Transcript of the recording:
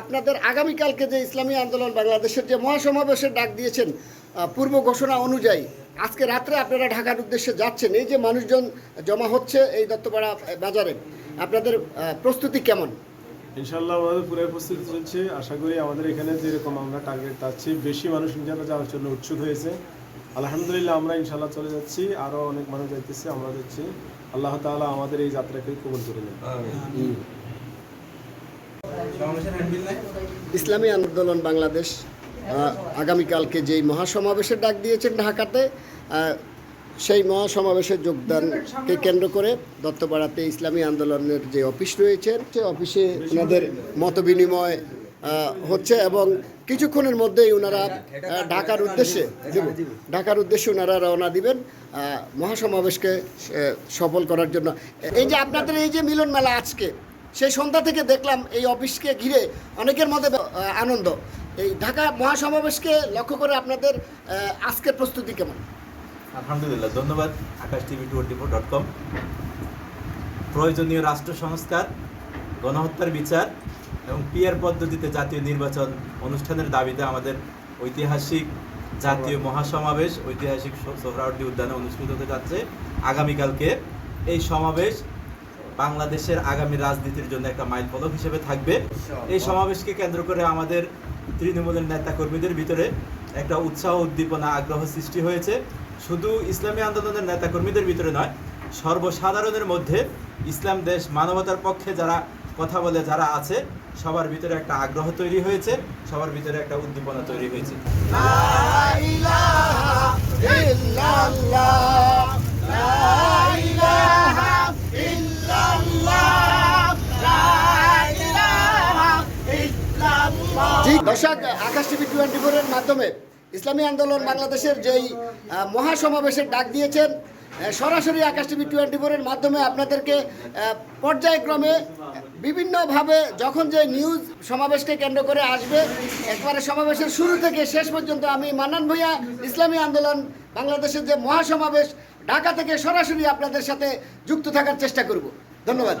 আপনাদের আগামীকালকে যে ইসলামী আন্দোলন বাংলাদেশের যে মহাসমাবেশের ডাক দিয়েছেন পূর্ব ঘোষণা অনুযায়ী আজকে রাত্রে আপনারা ঢাকার উদ্দেশ্যে যাচ্ছেন। এই যে মানুষজন জমা হচ্ছে এই দত্তপাড়া বাজারে আপনাদের প্রস্তুতি কেমন? ইনশাল্লাহ আমাদের পুরো প্রস্তুতি চলছে। আশা করি আমাদের এখানে যেরকম আমরা টার্গেট পাচ্ছি বেশি মানুষ ইনশাল্লাহ যাওয়ার জন্য উৎসুক হয়েছে। আলহামদুলিল্লাহ আমরা ইনশাল্লাহ চলে যাচ্ছি। আরও অনেক মানুষ যাইতেছে আমরা যাচ্ছি। আল্লাহ তাআলা আমাদের এই যাত্রাকে কবুল করে নেন ইসলামী আন্দোলন বাংলাদেশ আগামীকালকে যেই মহাসমাবেশের ডাক দিয়েছেন ঢাকাতে সেই মহাসমাবেশে যোগদানকে কেন্দ্র করে দত্তপাড়াতে ইসলামী আন্দোলনের যে অফিস রয়েছে, সে অফিসে ওনাদের মত বিনিময় হচ্ছে এবং কিছুক্ষণের মধ্যেই ওনারা ঢাকার উদ্দেশ্যে ঢাকার উদ্দেশ্যে ওনারা রওনা দিবেন মহাসমাবেশকে সফল করার জন্য। এই যে আপনাদের এই যে মিলন মেলা আজকে সেই সন্ধ্যা থেকে দেখলাম এই অফিসকে ঘিরে অনেকের মধ্যে আনন্দ। এই ঢাকা মহাসমাবেশকে লক্ষ্য করে আপনাদের আজকের প্রস্তুতি কেমন? আলহামদুলিল্লাহ ধন্যবাদ। Akash TV twenty four dot com. প্রয়োজনীয় রাষ্ট্র সংস্কার গণহত্যার বিচার এবং পিয়ার পদ্ধতিতে জাতীয় নির্বাচন অনুষ্ঠানের দাবিতে আমাদের ঐতিহাসিক জাতীয় মহাসমাবেশ ঐতিহাসিক সোহরাওয়ার্দী উদ্যানে অনুষ্ঠিত হতে যাচ্ছে আগামীকালকে। এই সমাবেশ বাংলাদেশের আগামী রাজনীতির জন্য একটা মাইলফলক হিসেবে থাকবে। এই সমাবেশকে কেন্দ্র করে আমাদের তৃণমূলের নেতাকর্মীদের ভিতরে একটা উৎসাহ উদ্দীপনা আগ্রহ সৃষ্টি হয়েছে। শুধু ইসলামী আন্দোলনের নেতাকর্মীদের ভিতরে নয় সর্বসাধারণের মধ্যে ইসলাম দেশ মানবতার পক্ষে যারা কথা বলে যারা আছে সবার ভিতরে একটা আগ্রহ তৈরি হয়েছে সবার ভিতরে একটা উদ্দীপনা তৈরি হয়েছে। দর্শক আকাশ টিভি টোয়েন্টি ফোরের মাধ্যমে ইসলামী আন্দোলন বাংলাদেশের যেই মহাসমাবেশের ডাক দিয়েছেন সরাসরি আকাশ টিভি টোয়েন্টি ফোরের মাধ্যমে আপনাদেরকে পর্যায়ক্রমে বিভিন্নভাবে যখন যে নিউজ সমাবেশকে কেন্দ্র করে আসবে, একবারে সমাবেশের শুরু থেকে শেষ পর্যন্ত আমি মান্নান ভূঁইয়া, ইসলামী আন্দোলন বাংলাদেশের যে মহাসমাবেশ, ঢাকা থেকে সরাসরি আপনাদের সাথে যুক্ত থাকার চেষ্টা করব। ধন্যবাদ।